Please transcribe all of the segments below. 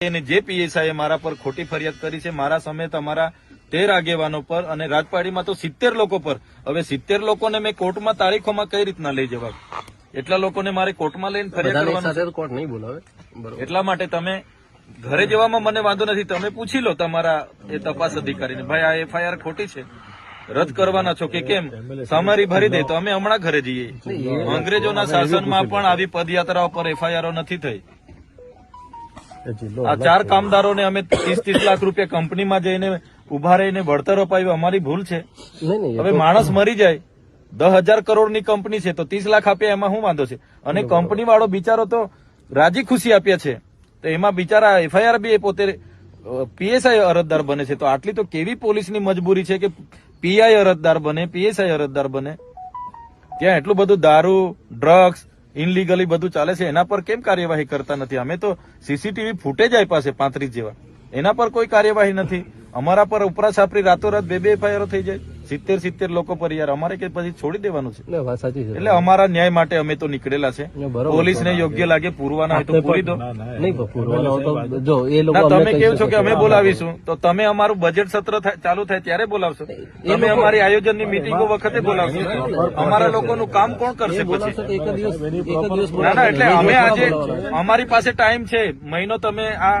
અને જે પીએસઆઈએ મારા પર ખોટી ફરિયાદ કરી છે મારા સમેત અમારા તેર આગેવાનો પર અને રાજપાડીમાં તો સિત્તેર લોકો પર. હવે સિત્તેર લોકોને મેં કોર્ટમાં તારીખોમાં કઈ રીતના લઈ જવા એટલા લોકોને મારે કોર્ટમાં લઈને ફરિયાદ કરવાનું કોર્ટ નહીં બોલાવે? એટલા માટે તમે ઘરે જવામાં મને વાંધો નથી તમે પૂછી લો તમારા એ તપાસ અધિકારીને. ભાઈ આ એફઆઈઆર ખોટી છે. રદ કરવાના છો કે કેમ? સમારી ભરી દે તો અમે હમણાં ઘરે જઈએ. અંગ્રેજોના શાસનમાં પણ આવી પદયાત્રાઓ પર એફઆઈઆરો નથી થઈ. આ ચાર કામદારોને અમે ત્રીસ ત્રીસ લાખ રૂપિયા કંપનીમાં જઈને ઊભા રહીને વળતર અપાવ્યું. અમારી ભૂલ છે. હવે માણસ મરી જાય. દસ હજાર કરોડની કંપની છે તો ત્રીસ લાખ આપ્યા એમાં શું વાંધો છે? અને કંપની વાળો બિચારો તો રાજી ખુશી આપ્યા છે. તો એમાં બિચારા એફઆઈઆર બી એ પોતે પીએસઆઈ અરજદાર બને છે. તો આટલી તો કેવી પોલીસની મજબૂરી છે કે પીઆઈ અરજદાર બને પીએસઆઈ અરજદાર બને? ત્યાં એટલું બધું દારૂ ડ્રગ્સ ઇનલીગલી બધું ચાલે છે, એના પર કેમ કાર્યવાહી કરતા નથી? અમે તો સીસીટીવી ફૂટેજ આપ્યા છે, પાંત્રીસ જેવા. એના પર કોઈ કાર્યવાહી નથી. અમારા પર ઉપરા છાપરી રાતોરાત બે બે એફઆઈઆર થઈ જાય. સિત્તેર સિત્તેર લોકો પર યાર અમારે કે પછી છોડી દેવાનું છે. એટલે અમારા ન્યાય માટે અમે તો નીકળેલા છે. પોલીસ ને યોગ્ય લાગે પૂરવાના હોય તો પૂરી દો. જો એ લોકો તમે કેવું છો કે અમે બોલાવીશું. તો તમે અમારું બજેટ સત્ર ચાલુ થાય ત્યારે બોલાવશો. તમે અમારી આયોજનની મિટિંગો વખતે બોલાવશો. અમારા લોકોનું કામ કોણ કરશે પછી? ના ના એટલે અમે આજે અમારી પાસે ટાઈમ છે. મહિનો તમે આ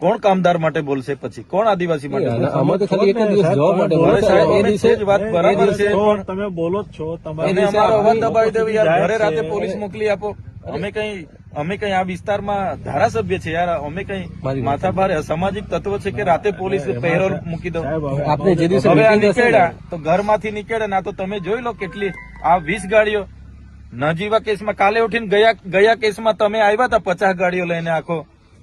કોણ કામદાર માટે બોલશે પછી? કોણ આદિવાસી માટે બોલશે? આમાં તો ખાલી એક દિવસ જવા માટે બોલે એ દિવસે જ વાત બરાબર છે તમે બોલો જ છો તમારે અમારો અવાજ દબાવી દેવો યાર ઘરે રાતે પોલીસ મોકલી આપો. અમે કઈ અમે કઈ આ વિસ્તારમાં ધારાસભ્ય છે યાર અમે કઈ માથા ભારે અસામાજિક તત્વ છે કે રાતે પોલીસ પહેરો મૂકી દો. આપણે જે દિવસે હવે નીકળ્યા તો ઘરમાંથી નીકળ્યા ના તો તમે જોઈ લો કેટલી આ વીસ ગાડીઓ. નજીવા કેસમાં કાલે ઉઠીને ગયા ગયા કેસમાં તમે આવ્યા હતા પચાસ ગાડીઓ લઈને આખો.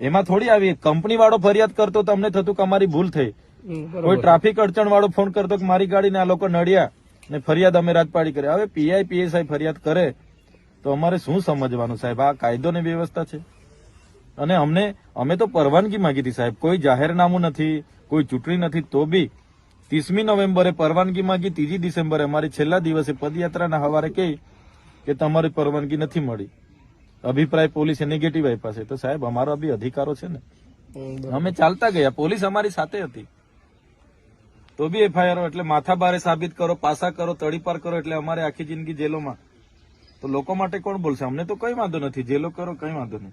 એમાં થોડી આવી કંપની વાળો ફરિયાદ કરતો તમને થતું કે અમારી ભૂલ થઈ. કોઈ ટ્રાફિક અડચણ વાળો ફોન કરતો કે મારી ગાડીને આ લોકો નડ્યા ને ફરિયાદ અમે રાજપાડી કરી. હવે પીઆઈ પીએસઆઈ ફરિયાદ કરે તો અમારે શું સમજવાનું સાહેબ? આ કાયદો ને વ્યવસ્થા છે. અને અમને અમે તો પરવાનગી માંગી હતી સાહેબ. કોઈ જાહેરનામું નથી કોઈ ચૂંટણી નથી તો બી ત્રીસમી નવેમ્બરે પરવાનગી માંગી ત્રીજી ડિસેમ્બરે અમારી છેલ્લા દિવસે પદયાત્રાના હવારે કહી કે તમારી પરવાનગી નથી મળી. અભિપ્રાય પોલીસે નેગેટિવ આપ્યા છે. તો સાહેબ અમારો બી અધિકારો છે ને. અમે ચાલતા ગયા. પોલીસ અમારી સાથે હતી. તો બી એફઆઈઆર એટલે માથા બારે સાબિત કરો પાસા કરો તડીપાર કરો એટલે અમારે આખી જિંદગી જેલોમાં. તો લોકો માટે કોણ બોલશે? અમને તો કઈ વાંધો નથી. જેલો કરો કઈ વાંધો નહીં.